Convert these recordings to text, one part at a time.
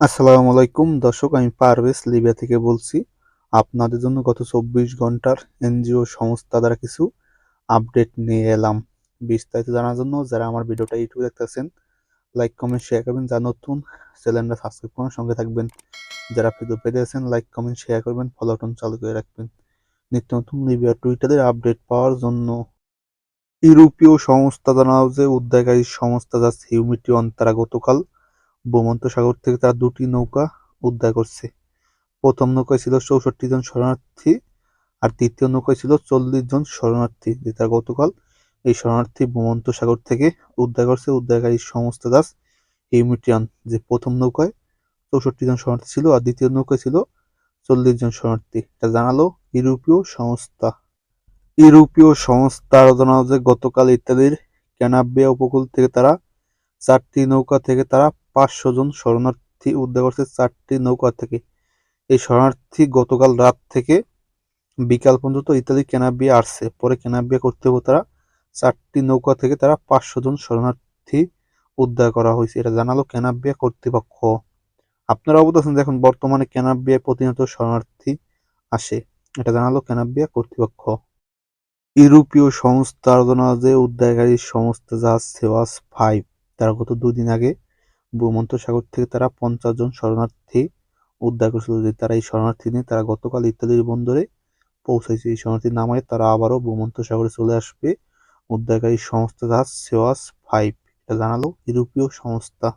আসসালামু আলাইকুম। দর্শক, আমি পারভেজ লিবিয়া থেকে বলছি। আপনাদের জন্য গত চব্বিশ ঘণ্টার এনজিও সংস্থা দ্বারা কিছু আপডেট নিয়ে এলাম। বিস্তারিত জানার জন্য যারা আমার ভিডিওটা ইউটিউবে দেখতেছেন, লাইক, কমেন্ট শেয়ার করবেন। যা নতুন, চ্যানেলটা সাবস্ক্রাইব করার সঙ্গে থাকবেন। যারা ফেসবুক পেজে আছেন, লাইক, কমেন্ট শেয়ার করবেন। ফলো বাটন চালু করে রাখবেন। নিত্য নতুন লিবিয়া টুইটারের আপডেট পাওয়ার জন্য ইউরোপীয় সংস্থা জানাও যে উদ্ধারকারী সংস্থা যা হিউমিটিয়ন তারা গতকাল ভূমধ্যসাগর থেকে তারা দুটি নৌকা উদ্ধার করছে। প্রথম নৌকায় ছিল চৌষট্টি জন শরণার্থী আর দ্বিতীয় নৌকায় ছিল চল্লিশ জন শরণার্থী, যে তারা গতকাল এই শরণার্থী ভূমধ্যসাগর থেকে উদ্ধার করছে। উদ্ধারকারী সংস্থা দাস হিউমিটিয়ান যে প্রথম নৌকায় চৌষট্টি জন শরণার্থী ছিল আর দ্বিতীয় নৌকায় ছিল চল্লিশ জন শরণার্থী। এটা জানালো ইউরোপীয় সংস্থা। ইউরোপীয় সংস্থা জানালো যে গতকাল ইতালির ক্যানাবিয়া উপকূল থেকে তারা চারটি নৌকা থেকে তারা পাঁচশো জন শরণার্থী উদ্ধার করছে। চারটি নৌকা থেকে। এই শরণার্থী গতকাল রাত থেকে বিকাল পর্যন্ত ইতালি কেনাবিয়া আসছে। পরে কেনা কেনাবিয়া কর্তৃপক্ষ তারা চারটি নৌকা থেকে তারা পাঁচশো জন শরণার্থী উদ্ধার করা হয়েছে। এটা জানালো কেনাবিয়া কর্তৃপক্ষ। আপনারা আছেন দেখুন বর্তমানে কেনাবিয়ায় প্রতিনিয়ত শরণার্থী আসে। এটা জানালো কেনাবিয়া কর্তৃপক্ষ। ইউরোপীয় সংস্থা যে উদ্ধারকারী সংস্থা জাহাজ সেওয়াস ফাইভ। তারা গত দুদিন আগে ভূমন্ত সাগর থেকে তারা পঞ্চাশ জন শরণার্থী উদ্ধার করেছিল। যে তারা এই শরণার্থী নিয়ে তারা গতকাল ইত্যাদির বন্দরে পৌঁছাইছে এই শরণার্থী নামায় তারা আবারও ভূমন্ত সাগরে চলে আসবে। উদ্ধারকারী সংস্থা জাহাজ সেওয়াস ফাইভ, এটা জানালো ইউরোপীয় সংস্থা।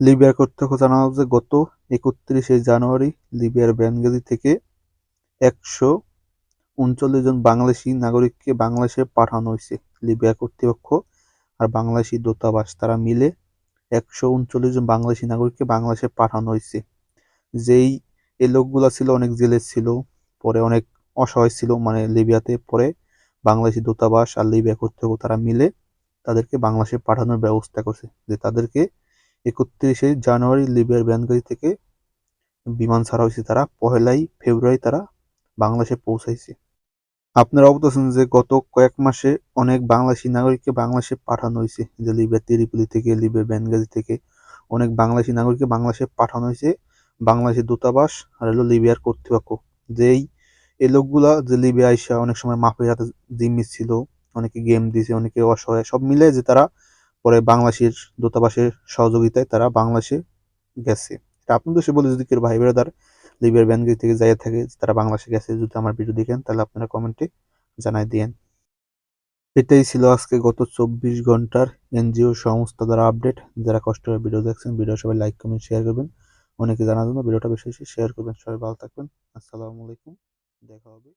লিবিয়ার কর্তৃপক্ষ জানালো যে গত একত্রিশে জানুয়ারি লিবিয়ার ব্যানগাজি থেকে একশো উনচল্লিশ জন বাংলাদেশি নাগরিককে বাংলাদেশে পাঠানো হয়েছে। লিবিয়া কর্তৃপক্ষ আর বাংলাদেশি দূতাবাস, তারা মিলে একশো উনচল্লিশ জন বাংলাদেশি নাগরিককে বাংলাদেশে পাঠানো হয়েছে। যেই এই লোকগুলা ছিল অনেক জেলে ছিল, পরে অনেক অসহায় ছিল মানে লিবিয়াতে পরে বাংলাদেশি দূতাবাস আর লিবিয়া কর্তৃপক্ষ তারা মিলে তাদেরকে বাংলাদেশে পাঠানোর ব্যবস্থা করছে যে তাদেরকে একত্রিশে জানুয়ারি লিবিয়ার ব্যানগাড়ি থেকে বিমান ছাড়া হয়েছে তারা, পহেলাই ফেব্রুয়ারি তারা বাংলাদেশে পৌঁছাইছে। আপনারা অবগত আছেন যে গত কয়েক মাসে অনেক বাংলাদেশি নাগরিককে বাংলাদেশে পাঠানো হয়েছে। যে লিবিয়া তিরিপুলি থেকে লিবিয়া বেনগাজি থেকে অনেক বাংলাদেশি নাগরিককে বাংলাদেশে পাঠানো হয়েছে। বাংলাদেশের দূতাবাস আর হলো লিবিয়ার কর্তৃপক্ষ। যেই এই লোকগুলা যে লিবিয়া আইসা অনেক সময় মাফির হাতে জিম্মি ছিল, অনেকে গেম দিছে, অনেকে অসহায়, সব মিলে যে তারা পরে বাংলাদেশের দূতাবাসের সহযোগিতায় তারা বাংলাদেশে গেছে। এটা আপনাদের সে বলে যদি কেউ ভাই বেড়াদার লিবিয়ার ব্যানগি থেকে যাই থাকে, তারা বাংলাদেশে গেছে, যদি আমার ভিডিও দেখেন, তাহলে আপনারা কমেন্টে জানাই দিয়েন। এটাই ছিল আজকে গত চব্বিশ ঘণ্টার এনজিও সংস্থা দ্বারা আপডেট। যারা কষ্ট করে ভিডিও দেখছেন ভিডিও সবাই লাইক কমেন্ট শেয়ার করবেন। অনেকে জানার জন্য ভিডিওটা বেশি বেশি শেয়ার করবেন। সবাই ভালো থাকবেন। আসসালামু আলাইকুম। দেখা হবে।